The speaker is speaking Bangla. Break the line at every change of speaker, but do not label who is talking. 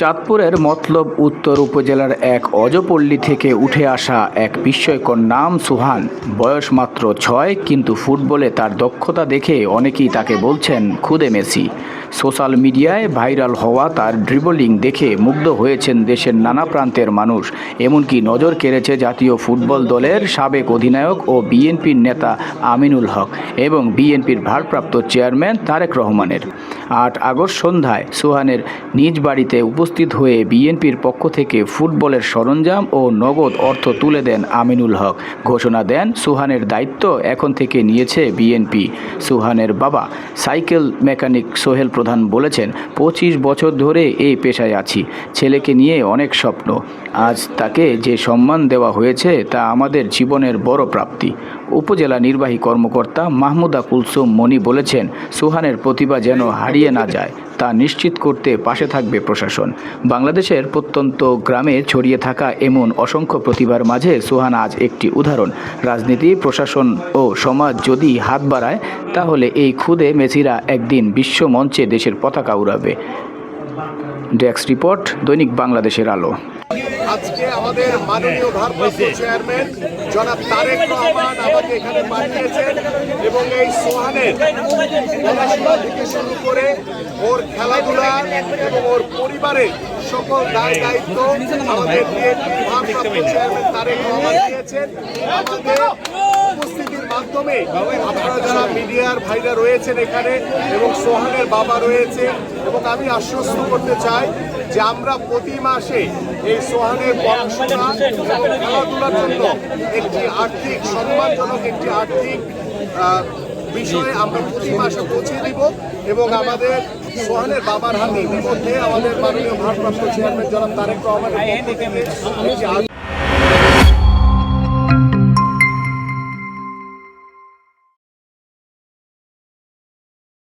চাঁদপুরের মতলব উত্তর উপজেলার এক অজপল্লী থেকে উঠে আসা এক বিস্ময়কর নাম সুহান। বয়স মাত্র ছয়, কিন্তু ফুটবলে তার দক্ষতা দেখে অনেকেই তাকে বলছেন খুদে মেসি। সোশ্যাল মিডিয়ায় ভাইরাল হওয়া তার ড্রিবলিং দেখে মুগ্ধ হয়েছেন দেশের নানা প্রান্তের মানুষ। এমনকি নজর কেড়েছে জাতীয় ফুটবল দলের সাবেক অধিনায়ক ও বিএনপির নেতা আমিনুল হক এবং বিএনপির ভারপ্রাপ্ত চেয়ারম্যান তারেক রহমানের। আট আগস্ট সন্ধ্যায় সুহানের নিজ বাড়িতে উপস্থিত হয়ে বিএনপির পক্ষ থেকে ফুটবলের সরঞ্জাম ও নগদ অর্থ তুলে দেন আমিনুল হক। ঘোষণা দেন, সুহানের দায়িত্ব এখন থেকে নিয়েছে বিএনপি। সুহানের বাবা সাইকেল মেকানিক সোহেল প্রধান বলেছেন, পঁচিশ বছর ধরে এই পেশায় আছি, ছেলেকে নিয়ে অনেক স্বপ্ন। আজ তাকে যে সম্মান দেওয়া হয়েছে তা আমাদের জীবনের বড় প্রাপ্তি। উপজেলা নির্বাহী কর্মকর্তা মাহমুদা কুলসুম মনি বলেছেন, সুহানের প্রতিভা যেন হারিয়ে না যায়, তা নিশ্চিত করতে পাশে থাকবে প্রশাসন। বাংলাদেশের প্রত্যন্ত গ্রামে ছড়িয়ে থাকা এমন অসংখ্য প্রতিভার মাঝে সুহান আজ একটি উদাহরণ। রাজনীতি, প্রশাসন ও সমাজ যদি হাত বাড়ায়, তাহলে এই খুদে মেসিরা একদিন বিশ্ব মঞ্চে দেশের পতাকা উড়াবে। ডেস্ক রিপোর্ট, দৈনিক বাংলাদেশের আলো।
আজকে আমাদের মাননীয় ভারপ্রাপ্ত চেয়ারম্যান জনাব তারেক রহমান আমাকে এখানে পাঠিয়েছেন এবং এই সোহানের পড়াশোনা থেকে শুরু করে ওর খেলাধুলা এবং ওর পরিবারের সকল দায় দায়িত্ব আমাদের ভারপ্রাপ্ত চেয়ারম্যান তারেক রহমান দিয়েছেন। আমাদের উপস্থিতির মাধ্যমে আপনারা যারা মিডিয়ার ভাইরা রয়েছেন এখানে এবং সোহানের বাবা রয়েছে এবং আমি আশ্বস্ত করতে চাই যে আমরা প্রতি মাসে এই সোহানের পড়াশোনা এবং খেলাধুলার জন্য একটি আর্থিক, সম্মানজনক একটি আর্থিক বিষয়ে আমরা প্রতি মাসে পৌঁছে দিব এবং আমাদের সোহানের বাবার হাতে ইতিমধ্যে আমাদের মাননীয় ভারপ্রাপ্ত চেয়ারম্যান জনাব তারেক রহমানের